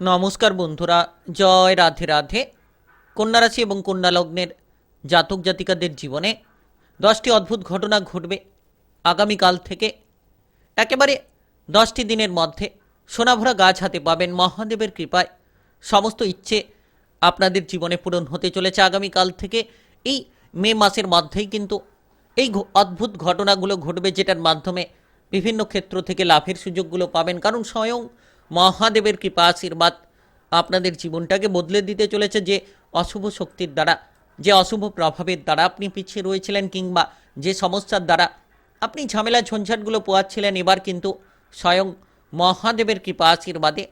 নমস্কার বন্ধুরা, জয় রাধে রাধে। কন্যা রাশি এবং কন্যা লগ্নের জাতক জাতিকাদের জীবনে দশটি অদ্ভুত ঘটনা ঘটবে আগামীকাল থেকে। একেবারে দশটি দিনের মধ্যে সোনাভরা গাছ হাতে পাবেন মহাদেবের কৃপায়। সমস্ত ইচ্ছে আপনাদের জীবনে পূরণ হতে চলেছে আগামীকাল থেকে। এই মে মাসের মধ্যেই কিন্তু এই অদ্ভুত ঘটনাগুলো ঘটবে যেটার মাধ্যমে বিভিন্ন ক্ষেত্র থেকে লাভের সুযোগগুলো পাবেন। কারণ স্বয়ং মহাদেবের কৃপা আশীর্বাদ আপনাদের জীবনটাকে বদলে দিতে চলেছে যে অশুভ শক্তির দ্বারা, যে অশুভ প্রভাবের দ্বারা আপনি পিছিয়ে রয়েছিলেন কিংবা যে সমস্যার দ্বারা আপনি ঝামেলা ঝঞ্ঝাটগুলো পোয়াচ্ছিলেন, এবার কিন্তু স্বয়ং মহাদেবের কৃপা আশীর্বাদে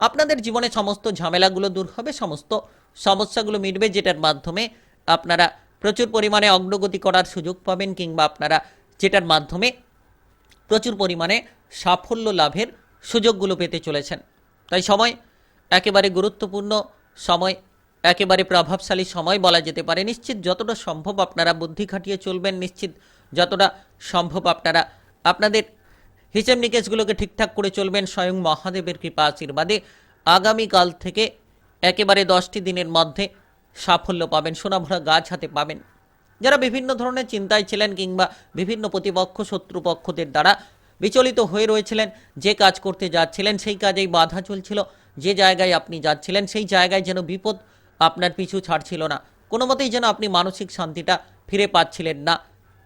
আপনাদের জীবনে সমস্ত ঝামেলাগুলো দূর হবে, সমস্ত সমস্যাগুলো মিটবে, যেটার মাধ্যমে আপনারা প্রচুর পরিমাণে অগ্রগতি করার সুযোগ পাবেন কিংবা আপনারা যেটার মাধ্যমে প্রচুর পরিমাণে সাফল্য লাভের সুযোগগুলো পেতে চলেছেন। তাই সময় একেবারে গুরুত্বপূর্ণ, সময় একেবারে প্রভাবশালী সময় বলা যেতে পারে। নিশ্চিত যতটা সম্ভব আপনারা বুদ্ধি খাটিয়ে চলবেন, নিশ্চিত যতটা সম্ভব আপনারা আপনাদের হিসেব নিকেশগুলোকে ঠিকঠাক করে চলবেন। স্বয়ং মহাদেবের কৃপা আশীর্বাদে আগামীকাল থেকে একেবারে দশটি দিনের মধ্যে সাফল্য পাবেন, সোনাভরা গাছ হাতে পাবেন। যারা বিভিন্ন ধরনের চিন্তায় ছিলেন কিংবা বিভিন্ন প্রতিপক্ষ, শত্রুপক্ষদের দ্বারা বিচলিত হয়ে রয়েছিলেন, যে কাজ করতে যাচ্ছিলেন সেই কাজেই বাধা চলছিল, যে জায়গায় আপনি যাচ্ছিলেন সেই জায়গায় যেন বিপদ আপনার পিছু ছাড়ছিল না। কোনো মতেই যেন আপনি মানসিক শান্তিটা ফিরে পাচ্ছিলেন না।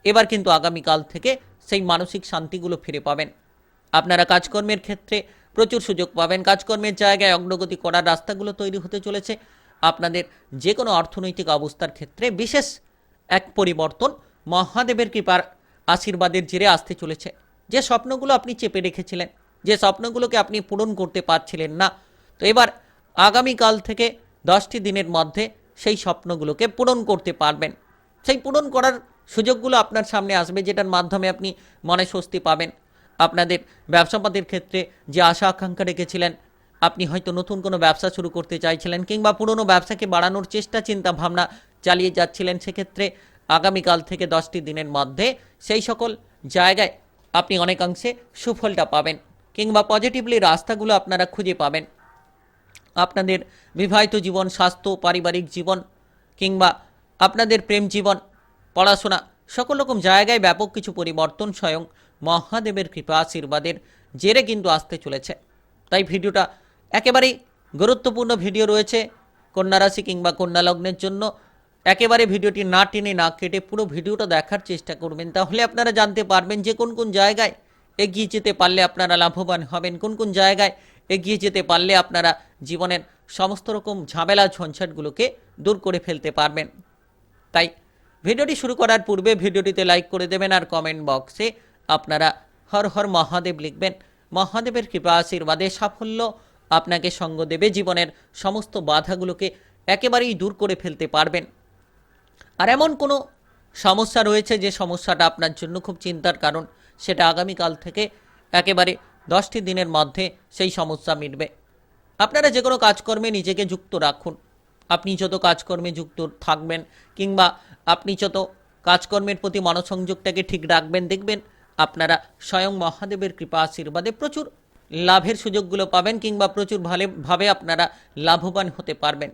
এবার কিন্তু আগামীকাল থেকে সেই মানসিক শান্তিগুলো ফিরে পাবেন। আপনারা কাজকর্মের ক্ষেত্রে প্রচুর সুযোগ পাবেন। কাজকর্মের জায়গায় অগ্রগতি করার রাস্তাগুলো তৈরি হতে চলেছে। আপনাদের যে কোনো অর্থনৈতিক অবস্থার ক্ষেত্রে বিশেষ এক পরিবর্তন মহাদেবের কৃপার আশীর্বাদের জেরে আসতে চলেছে। যে স্বপ্নগুলো আপনি চেপে রেখেছিলেন, যে স্বপ্নগুলোকে আপনি পূরণ করতে পারছিলেন না, তো এবার আগামীকাল থেকে দশটি দিনের মধ্যে সেই স্বপ্নগুলোকে পূরণ করতে পারবেন। সেই পূরণ করার সুযোগগুলো আপনার সামনে আসবে, যেটার মাধ্যমে আপনি মনে স্বস্তি পাবেন। আপনাদের ব্যবসাপাতির ক্ষেত্রে যে আশা আকাঙ্ক্ষা রেখেছিলেন, আপনি হয়তো নতুন কোনো ব্যবসা শুরু করতে চাইছিলেন কিংবা পুরনো ব্যবসাকে বাড়ানোর চেষ্টা চিন্তা ভাবনা চালিয়ে যাচ্ছিলেন, সেক্ষেত্রে আগামীকাল থেকে দশটি দিনের মধ্যে সেই সকল জায়গায় আপনি অনেকাংশে সুফলটা পাবেন কিংবা পজিটিভলি রাস্তাগুলো আপনারা খুঁজে পাবেন। আপনাদের বিবাহিত জীবন, স্বাস্থ্য, পারিবারিক জীবন কিংবা আপনাদের প্রেম জীবন, পড়াশোনা, সকল রকম জায়গায় ব্যাপক কিছু পরিবর্তন স্বয়ং মহাদেবের কৃপা আশীর্বাদের জেরে কিন্তু আসতে চলেছে। তাই ভিডিওটা একেবারেই গুরুত্বপূর্ণ ভিডিও রয়েছে। কন্যা রাশি কিংবা কন্যা লগ্নের জন্য একেবারে ভিডিওটি না টেনে না কেটে পুরো ভিডিওটা দেখার চেষ্টা করবেন। তাহলে আপনারা জানতে পারবেন যে কোন কোন জায়গায় এগিয়ে যেতে পারলে আপনারা লাভবান হবেন, কোন কোন জায়গায় এগিয়ে যেতে পারলে আপনারা জীবনের সমস্ত রকম ঝামেলা, ঝঞ্ঝাটগুলোকে দূর করে ফেলতে পারবেন। তাই ভিডিওটি শুরু করার পূর্বে ভিডিওটিতে লাইক করে দেবেন আর কমেন্ট বক্সে আপনারা হর হর মহাদেব লিখবেন। মহাদেবের কৃপা, আশীর্বাদে সাফল্য আপনাকে সঙ্গ দেবে। জীবনের সমস্ত বাধাগুলোকে একেবারেই দূর করে ফেলতে পারবেন। আর এমন কোনো সমস্যা রয়েছে যে সমস্যাটা আপনার জন্য খুব চিন্তার কারণ? সেটা আগামীকাল থেকে একেবারে দশটি দিনের মধ্যে সেই সমস্যা মিটবে। আপনারা যে কোনো কাজকর্মে নিজেকে যুক্ত রাখুন। আপনি যত কাজকর্মে যুক্ত থাকবেন কিংবা আপনি যত কাজকর্মের প্রতি মনোসংযোগটাকে ঠিক রাখবেন, দেখবেন আপনারা স্বয়ং মহাদেবের কৃপা আশীর্বাদে প্রচুর লাভের সুযোগগুলো পাবেন কিংবা প্রচুর ভালে ভাবে আপনারা লাভবান হতে পারবেন।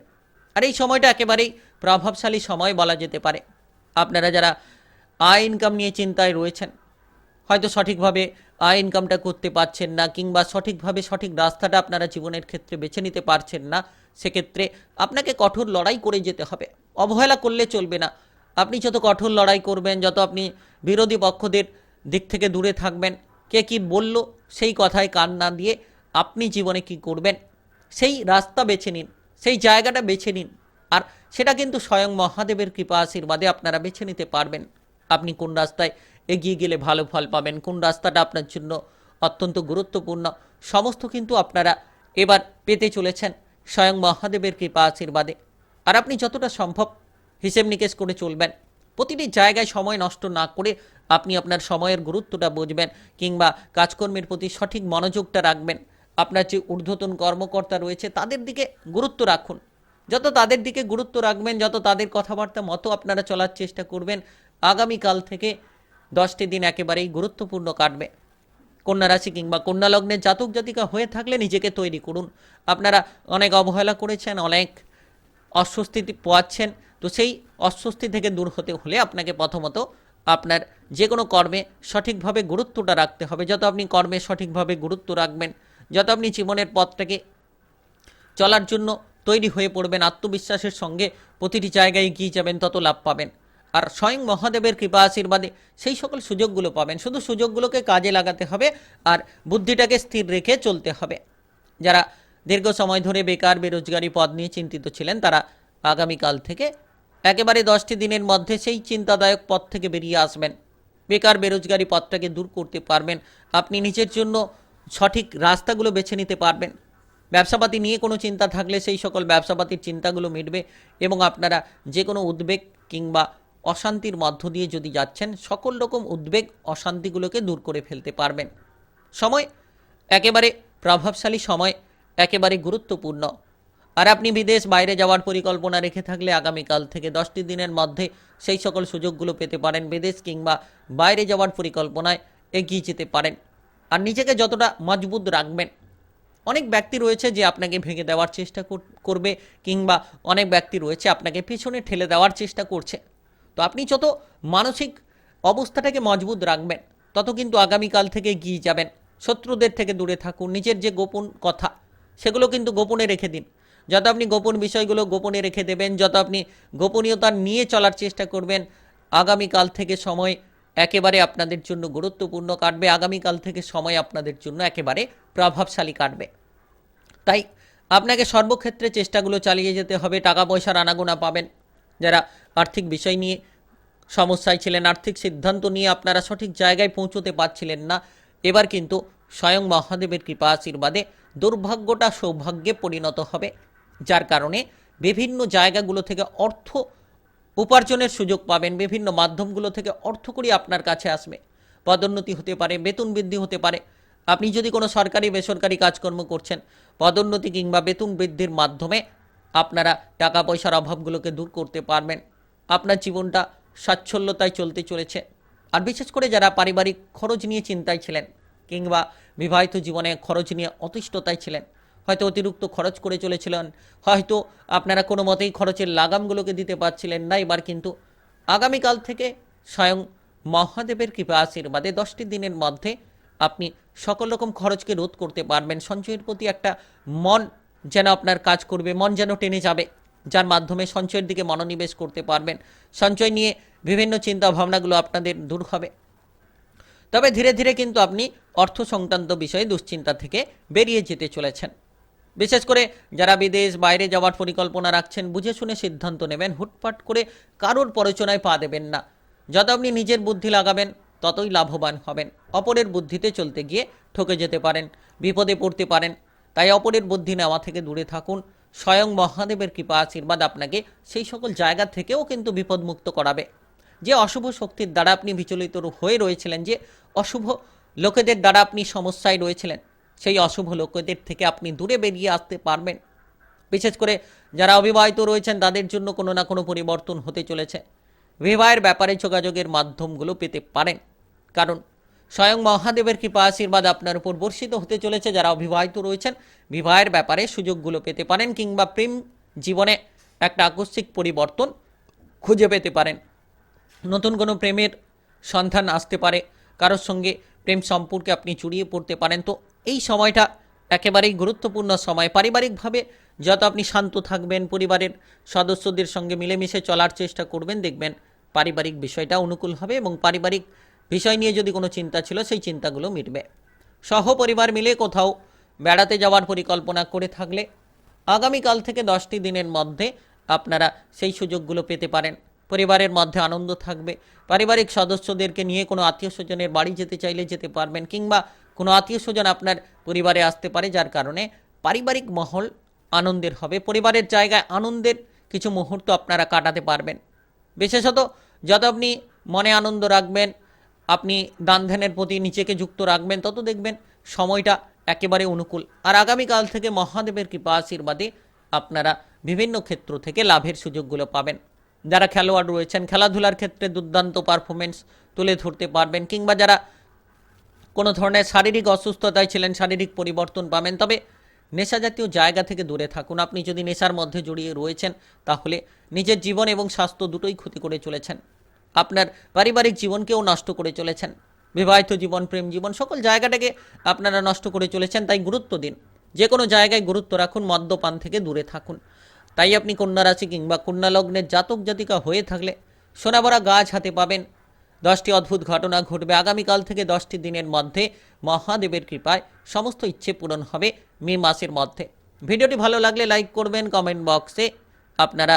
আর এই সময়টা একেবারেই প্রভাবশালী সময় বলা যেতে পারে। আপনারা যারা আয় ইনকাম নিয়ে চিন্তায় রয়েছেন, হয়তো সঠিকভাবে আয় ইনকামটা করতে পারছেন না কিংবা সঠিকভাবে সঠিক রাস্তাটা আপনারা জীবনের ক্ষেত্রে বেছে নিতে পারছেন না, সেক্ষেত্রে আপনাকে কঠোর লড়াই করে যেতে হবে। অবহেলা করলে চলবে না। আপনি যত কঠোর লড়াই করবেন, যত আপনি বিরোধী পক্ষদের দিক থেকে দূরে থাকবেন, কে কি বলল সেই কথায় কান না দিয়ে আপনি জীবনে কি করবেন, সেই রাস্তা বেছে নিন। সেই জায়গাটা বেছে নিন। আর সেটা কিন্তু স্বয়ং মহাদেবের কৃপা আশীর্বাদে আপনারা বেছে নিতে পারবেন। আপনি কোন রাস্তায় এগিয়ে গেলে ভালো ফল পাবেন, কোন রাস্তাটা আপনার জন্য অত্যন্ত গুরুত্বপূর্ণ, সমস্ত কিন্তু আপনারা এবার পেতে চলেছেন স্বয়ং মহাদেবের কৃপা আশীর্বাদে। আর আপনি যতটা সম্ভব হিসেব নিকেশ করে চলবেন। প্রতিটি জায়গায় সময় নষ্ট না করে আপনি আপনার সময়ের গুরুত্বটা বুঝবেন কিংবা কাজকর্মের প্রতি সঠিক মনোযোগটা রাখবেন। আপনার যে ঊর্ধ্বতন কর্মকর্তা রয়েছে, তাদের দিকে গুরুত্ব রাখুন। যত তাদের দিকে গুরুত্ব রাখবেন, যত তাদের কথাবার্তা মতো আপনারা চলার চেষ্টা করবেন, আগামীকাল থেকে দশটি দিন একেবারেই গুরুত্বপূর্ণ কাটবে। কন্যা রাশি কিংবা কন্যা লগ্নের জাতক জাতিকা হয়ে থাকলে নিজেকে তৈরি করুন। আপনারা অনেক অবহেলা করেছেন, অনেক অস্বস্তি পোয়াচ্ছেন, তো সেই অস্বস্তি থেকে দূর হতে হলে আপনাকে প্রথমত আপনার যে কোনো কর্মে সঠিকভাবে গুরুত্বটা রাখতে হবে। যত আপনি কর্মে সঠিকভাবে গুরুত্ব রাখবেন যত আপনি জীবনের পথটাকে চলার জন্য তৈরি হয়ে পড়বেন, আত্মবিশ্বাসের সঙ্গে প্রতিটি জায়গায় এগিয়ে যাবেন, তত লাভ পাবেন। আর স্বয়ং মহাদেবের কৃপা আশীর্বাদে সেই সকল সুযোগগুলো পাবেন। শুধু সুযোগগুলোকে কাজে লাগাতে হবে আর বুদ্ধিটাকে স্থির রেখে চলতে হবে। যারা দীর্ঘ সময় ধরে বেকার, বেরোজগারি পদ নিয়ে চিন্তিত ছিলেন, তারা আগামীকাল থেকে একেবারে দশটি দিনের মধ্যে সেই চিন্তাদায়ক পথ থেকে বেরিয়ে আসবেন। বেকার, বেরোজগারি পথটাকে দূর করতে পারবেন। আপনি নিজের জন্য সঠিক রাস্তাগুলো বেছে নিতে পারবেন। ব্যবসাপাতি নিয়ে কোনো চিন্তা থাকলে সেই সকল ব্যবসাপাতির চিন্তাগুলো মিটবে এবং আপনারা যে কোনো উদ্বেগ কিংবা অশান্তির মধ্য দিয়ে যদি যাচ্ছেন, সকল রকম উদ্বেগ অশান্তিগুলোকে দূর করে ফেলতে পারবেন। সময় একেবারে প্রভাবশালী সময়, একেবারে গুরুত্বপূর্ণ। আর আপনি বিদেশ বাইরে যাওয়ার পরিকল্পনা রেখে থাকলে আগামীকাল থেকে দশটি দিনের মধ্যে সেই সকল সুযোগগুলো পেতে পারেন। বিদেশ কিংবা বাইরে যাওয়ার পরিকল্পনায় এগিয়ে যেতে পারেন। আর নিজেকে যতটা মজবুত রাখবেন। অনেক ব্যক্তি রয়েছে যে আপনাকে ভেঙে দেওয়ার চেষ্টা করবে কিংবা অনেক ব্যক্তি রয়েছে আপনাকে পিছনে ঠেলে দেওয়ার চেষ্টা করছে। তো আপনি যত মানসিক অবস্থাটাকে মজবুত রাখবেন, তত কিন্তু আগামীকাল থেকে গিয়ে যাবেন। শত্রুদের থেকে দূরে থাকুন, নিজের যে গোপন কথা, সেগুলো কিন্তু গোপনে রেখে দিন। যত আপনি গোপন বিষয়গুলো গোপনে রেখে দেবেন, যত আপনি গোপনীয়তা নিয়ে চলার চেষ্টা করবেন, আগামীকাল থেকে সময় একেবারে আপনাদের জন্য গুরুত্বপূর্ণ কাটবে। আগামীকাল থেকে সময় আপনাদের জন্য একেবারে প্রভাবশালী কাটবে। তাই আপনাকে সর্বক্ষেত্রে চেষ্টাগুলো চালিয়ে যেতে হবে। টাকা পয়সার আনাগোনা পাবেন। যারা আর্থিক বিষয় নিয়ে সমস্যায় ছিলেন, আর্থিক সিদ্ধান্ত নিয়ে আপনারা সঠিক জায়গায় পৌঁছতে পারছিলেন না, এবার কিন্তু স্বয়ং মহাদেবের কৃপা আশীর্বাদে দুর্ভাগ্যটা সৌভাগ্যে পরিণত হবে। যার কারণে বিভিন্ন জায়গাগুলো থেকে অর্থ উপার্জনের সুযোগ পাবেন। বিভিন্ন মাধ্যমগুলো থেকে অর্থকরী আপনার কাছে আসবে। পদোন্নতি হতে পারে, বেতন বৃদ্ধি হতে পারে। আপনি যদি কোনো সরকারি, বেসরকারি কাজকর্ম করছেন, পদোন্নতি কিংবা বেতন বৃদ্ধির মাধ্যমে আপনারা টাকা পয়সার অভাবগুলোকে দূর করতে পারবেন। আপনার জীবনটা স্বাচ্ছল্যতায় চলতে চলেছে। আর বিশেষ করে যারা পারিবারিক খরচ নিয়ে চিন্তায় ছিলেন কিংবা বিবাহিত জীবনে খরচ নিয়ে অতিষ্ঠতায় ছিলেন হয়তো অতিরিক্ত খরচ করে চলেছিলেন, হয়তো আপনারা কোনো মতেই খরচের লাগামগুলোকে দিতে পারছিলেন না। এবার কিন্তু আগামীকাল থেকে স্বয়ং মহাদেবের কৃপা আশীর্বাদে দশটি দিনের মধ্যে আপনি সকল রকম খরচকে রোধ করতে পারবেন। সঞ্চয়ের প্রতি একটা মন যেন আপনার কাজ করবে, মন যেন টেনে যাবে, যার মাধ্যমে সঞ্চয়ের দিকে মনোনিবেশ করতে পারবেন। সঞ্চয় নিয়ে বিভিন্ন চিন্তা ভাবনাগুলো আপনাদের দূর হবে। তবে ধীরে ধীরে কিন্তু আপনি অর্থ সংক্রান্ত বিষয়ে দুশ্চিন্তা থেকে বেরিয়ে যেতে চলেছেন। বিশেষ করে যারা বিদেশ, বাইরে যাওয়ার পরিকল্পনা রাখছেন, বুঝে শুনে সিদ্ধান্ত নেবেন, হুটপাট করে কারোর প্ররোচনায় পা দেবেন না। যত আপনি নিজের বুদ্ধি লাগাবেন, ততই লাভবান হবেন। অপরের বুদ্ধিতে চলতে গিয়ে ঠকে যেতে পারেন, বিপদে পড়তে পারেন। তাই অপরের বুদ্ধি নেওয়া থেকে দূরে থাকুন। স্বয়ং মহাদেবের কৃপা, আশীর্বাদ আপনাকে সেই সকল জায়গা থেকেও কিন্তু বিপদমুক্ত করাবে। যে অশুভ শক্তির দ্বারা আপনি বিচলিত হয়ে রয়েছিলেন, যে অশুভ লোকেদের দ্বারা আপনি সমস্যায় রয়েছিলেন সেই অশুভ লোকেদের থেকে আপনি দূরে বেরিয়ে আসতে পারবেন। বিশেষ করে যারা অবিবাহিত রয়েছেন, তাদের জন্য কোনো না কোনো পরিবর্তন হতে চলেছে। বিবাহের ব্যাপারে যোগাযোগের মাধ্যমগুলো পেতে পারেন। কারণ স্বয়ং মহাদেবের কৃপা আশীর্বাদ আপনার উপর বর্ষিত হতে চলেছে। যারা অবিবাহিত রয়েছেন, বিবাহের ব্যাপারে সুযোগগুলো পেতে পারেন কিংবা প্রেম জীবনে একটা আকস্মিক পরিবর্তন খুঁজে পেতে পারেন। নতুন কোনো প্রেমের সন্ধান আসতে পারে। কারোর সঙ্গে প্রেম সম্পর্কে আপনি জড়িয়ে পড়তে পারেন। তো এই সময়টা একেবারেই গুরুত্বপূর্ণ সময়। পারিবারিকভাবে যত আপনি শান্ত থাকবেন, পরিবারের সদস্যদের সঙ্গে মিলেমিশে চলার চেষ্টা করবেন, দেখবেন পারিবারিক বিষয়টা অনুকূল হবে এবং পারিবারিক বিষয় নিয়ে যদি কোনো চিন্তা ছিল, সেই চিন্তাগুলো মিটবে। সহপরিবার মিলে কোথাও বেড়াতে যাওয়ার পরিকল্পনা করে থাকলে আগামীকাল থেকে দশটি দিনের মধ্যে আপনারা সেই সুযোগগুলো পেতে পারেন। পরিবারের মধ্যে আনন্দ থাকবে। পারিবারিক সদস্যদেরকে নিয়ে কোনো আত্মীয় স্বজনের বাড়ি যেতে চাইলে যেতে পারবেন কিংবা কোনো আত্মীয় স্বজন আপনার পরিবারে আসতে পারে, যার কারণে পারিবারিক মহল আনন্দের হবে। পরিবারের জায়গায় আনন্দের কিছু মুহূর্ত আপনারা কাটাতে পারবেন। বিশেষত যত আপনি মনে আনন্দ রাখবেন, আপনি দান ধ্যানের প্রতি নিজেকে যুক্ত রাখবেন, তত দেখবেন সময়টা একেবারে অনুকূল। আর আগামীকাল থেকে মহাদেবের কৃপা আশীর্বাদে আপনারা বিভিন্ন ক্ষেত্র থেকে লাভের সুযোগগুলো পাবেন। যারা খেলোয়াড় রয়েছেন, খেলাধুলার ক্ষেত্রে দুর্দান্ত পারফরমেন্স তুলে ধরতে পারবেন, কিংবা যারা কোনো ধরনের শারীরিক অসুস্থতায় ছিলেন, শারীরিক পরিবর্তন পাবেন। তবে নেশা জাতীয় জায়গা থেকে দূরে থাকুন। আপনি যদি নেশার মধ্যে জড়িয়ে রয়েছেন, তাহলে নিজের জীবন এবং স্বাস্থ্য দুটোই ক্ষতি করে চলেছেন। আপনার পারিবারিক জীবনকেও নষ্ট করে চলেছেন। বিবাহিত জীবন, প্রেম জীবন, সকল জায়গাটাকে আপনারা নষ্ট করে চলেছেন, তাই গুরুত্ব দিন। যে কোনো জায়গায় গুরুত্ব রাখুন, মদ্যপান থেকে দূরে থাকুন। তাই আপনি কন্যা রাশি কিংবা কন্যা লগ্নের জাতক জাতিকা হয়ে থাকলে সোনাবরা গাছ হাতে পাবেন। দশটি অদ্ভুত ঘটনা ঘটবে আগামীকাল থেকে দশটি দিনের মধ্যে। মহাদেবের কৃপায় সমস্ত ইচ্ছে পূরণ হবে মে মাসের মধ্যে। ভিডিওটি ভালো লাগলে লাইক করবেন, কমেন্ট বক্সে আপনারা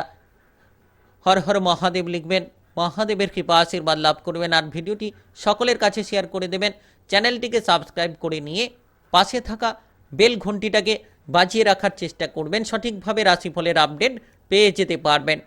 হর হর মহাদেব লিখবেন। মহাদেবের কৃপা আশীর্বাদ লাভ করবেন আর ভিডিওটি সকলের কাছে শেয়ার করে দেবেন। চ্যানেলটিকে সাবস্ক্রাইব করে নিয়ে পাশে থাকা বেল ঘন্টিটাকে বাজিয়ে রাখার চেষ্টা করবেন। সঠিকভাবে রাশিফলের আপডেট পেয়ে যেতে পারবেন।